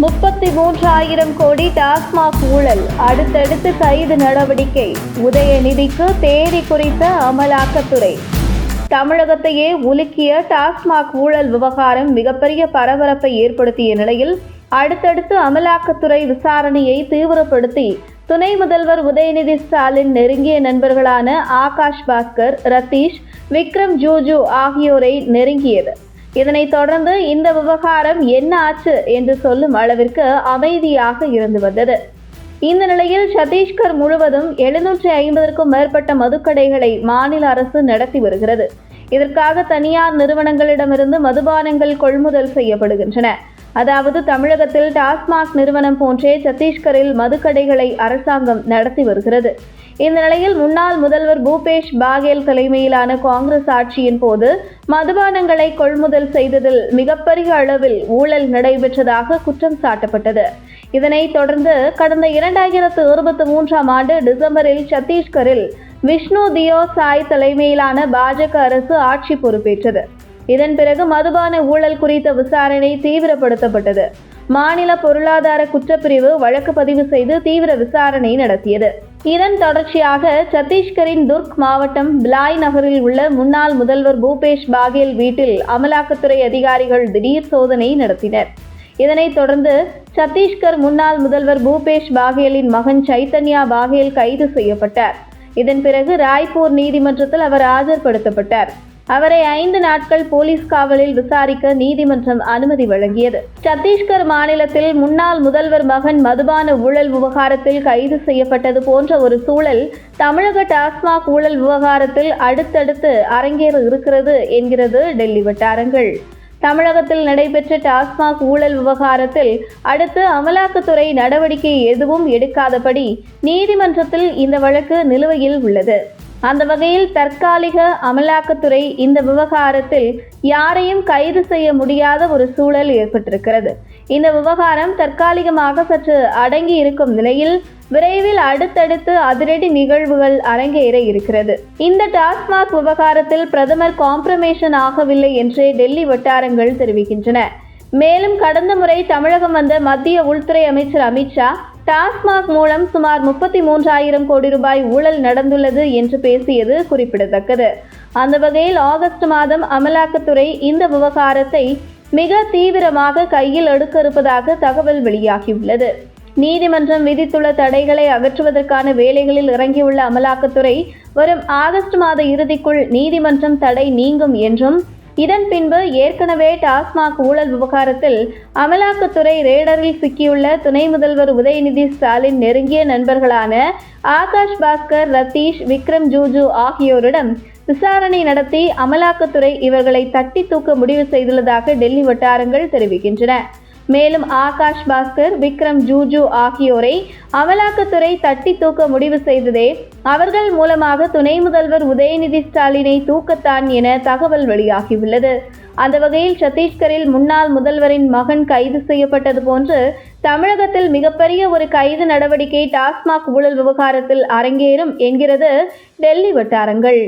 முப்பத்தி மூன்றாயிரம் கோடி டாஸ்மாக் ஊழல். அடுத்தடுத்து கைது நடவடிக்கை. உதயநிதிக்கு தேதி குறித்த அமலாக்கத்துறை. தமிழகத்தையே உலுக்கிய டாஸ்மாக் ஊழல் விவகாரம் மிகப்பெரிய பரபரப்பை ஏற்படுத்திய நிலையில் அடுத்தடுத்து அமலாக்கத்துறை விசாரணையை தீவிரப்படுத்தி துணை முதல்வர் உதயநிதி ஸ்டாலின் நெருங்கிய நண்பர்களான ஆகாஷ் பாஸ்கர் ரத்தீஷ் விக்ரம் ஜூஜு ஆகியோரை நெருங்கியது. இதனைத் தொடர்ந்து இந்த விவகாரம் என்ன ஆச்சு என்று சொல்லும் அளவிற்கு அமைதியாக இருந்து வந்தது. இந்த நிலையில் சத்தீஸ்கர் முழுவதும் எழுநூற்றி ஐம்பதற்கும் மேற்பட்ட மதுக்கடைகளை மாநில அரசு நடத்தி வருகிறது. இதற்காக தனியார் நிறுவனங்களிடமிருந்து மதுபானங்கள் கொள்முதல் செய்யப்படுகின்றன. அதாவது தமிழகத்தில் டாஸ்மாக் நிறுவனம் போன்றே சத்தீஸ்கரில் மதுக்கடைகளை அரசாங்கம் நடத்தி வருகிறது. இந்த நிலையில் முன்னாள் முதல்வர் பூபேஷ் பாகேல் தலைமையிலான காங்கிரஸ் ஆட்சியின் போது மதுபானங்களை கொள்முதல் செய்ததில் மிகப்பெரிய அளவில் ஊழல் நடைபெற்றதாக குற்றம் சாட்டப்பட்டது. இதனைத் தொடர்ந்து கடந்த இரண்டாயிரத்து இருபத்தி மூன்றாம் ஆண்டு டிசம்பரில் சத்தீஸ்கரில் விஷ்ணு தியோ சாய் தலைமையிலான பாஜக அரசு ஆட்சி பொறுப்பேற்றது. இதன் பிறகு மதுபான ஊழல் குறித்த விசாரணை தீவிரப்படுத்தப்பட்டது. மாநில பொருளாதார குற்றப்பிரிவு வழக்கு பதிவு செய்து தீவிர விசாரணை நடத்தியது. இதன் தொடர்ச்சியாக சத்தீஸ்கரின் துர்க் மாவட்டம் பிலாய் நகரில் உள்ள முன்னாள் முதல்வர் பூபேஷ் பாகேல் வீட்டில் அமலாக்கத்துறை அதிகாரிகள் திடீர் சோதனை நடத்தினர். இதனைத் தொடர்ந்து சத்தீஸ்கர் முன்னாள் முதல்வர் பூபேஷ் பாகேலின் மகன் சைத்தன்யா பாகேல் கைது செய்யப்பட்டார். இதன் பிறகு ராய்ப்பூர் நீதிமன்றத்தில் அவர் ஆஜர்படுத்தப்பட்டார். அவரை ஐந்து நாட்கள் போலீஸ் காவலில் விசாரிக்க நீதிமன்றம் அனுமதி வழங்கியது. சத்தீஸ்கர் மாநிலத்தில் முன்னாள் முதல்வர் மகன் மதுபான ஊழல் விவகாரத்தில் கைது செய்யப்பட்டது போன்ற ஒரு சூழல் தமிழக டாஸ்மாக் ஊழல் விவகாரத்தில் அடுத்தடுத்து அரங்கேற இருக்கிறது என்கிறது டெல்லி வட்டாரங்கள். தமிழகத்தில் நடைபெற்ற டாஸ்மாக் ஊழல் விவகாரத்தில் அடுத்து அமலாக்கத்துறை நடவடிக்கை எதுவும் எடுக்காதபடி நீதிமன்றத்தில் இந்த வழக்கு நிலுவையில் உள்ளது. அந்த வகையில் தற்காலிக அமலாக்கத்துறை இந்த விவகாரத்தில் யாரையும் கைது செய்ய முடியாத ஒரு சூழல் ஏற்பட்டிருக்கிறது. இந்த விவகாரம் தற்காலிகமாக சற்று அடங்கி இருக்கும் நிலையில் விரைவில் அடுத்தடுத்து அதிரடி நிகழ்வுகள் அரங்கேற இருக்கிறது. இந்த டாஸ்மாக் விவகாரத்தில் பிரதமர் காம்ப்ரமேஷன் ஆகவில்லை என்றே டெல்லி வட்டாரங்கள் தெரிவிக்கின்றன. மேலும் கடந்த முறை தமிழகம் வந்த மத்திய உள்துறை அமைச்சர் அமித்ஷா டாஸ்மாக் மூலம் சுமார் முப்பத்தி மூன்றாயிரம் கோடி ரூபாய் ஊழல் நடந்துள்ளது என்று பேசியது குறிப்பிடத்தக்கது. அந்த வகையில் ஆகஸ்ட் மாதம் அமலாக்கத்துறை இந்த விவகாரத்தை மிக தீவிரமாக கையில் எடுக்க இருப்பதாக தகவல் வெளியாகியுள்ளது. நீதிமன்றம் விதித்துள்ள தடைகளை அகற்றுவதற்கான வேலைகளில் இறங்கியுள்ள அமலாக்கத்துறை வரும் ஆகஸ்ட் மாத இறுதிக்குள் நீதிமன்றம் தடை நீங்கும் என்றும் இதன் பின்பு ஏற்கனவே டாஸ்மாக் ஊழல் விவகாரத்தில் அமலாக்கத்துறை ரேடரில் சிக்கியுள்ள துணை முதல்வர் உதயநிதி ஸ்டாலின் நெருங்கிய நண்பர்களான ஆகாஷ் பாஸ்கர் ரத்தீஷ் விக்ரம் ஜூஜு ஆகியோரிடம் விசாரணை நடத்தி அமலாக்கத்துறை இவர்களை தட்டி தூக்க முடிவு செய்துள்ளதாக டெல்லி வட்டாரங்கள் தெரிவிக்கின்றன. மேலும் ஆகாஷ் பாஸ்கர் விக்ரம் ஜூஜு ஆகியோரை அமலாக்கத்துறை தட்டி தூக்க முடிவு செய்ததே அவர்கள் மூலமாக துணை முதல்வர் உதயநிதி ஸ்டாலினை தூக்கத்தான் என தகவல் வெளியாகியுள்ளது. அந்த வகையில் சத்தீஸ்கரில் முன்னாள் முதல்வரின் மகன் கைது செய்யப்பட்டது போன்று தமிழகத்தில் மிகப்பெரிய ஒரு கைது நடவடிக்கை டாஸ்மாக் ஊழல் விவகாரத்தில் அரங்கேறும் என்கிறது டெல்லி வட்டாரங்கள்.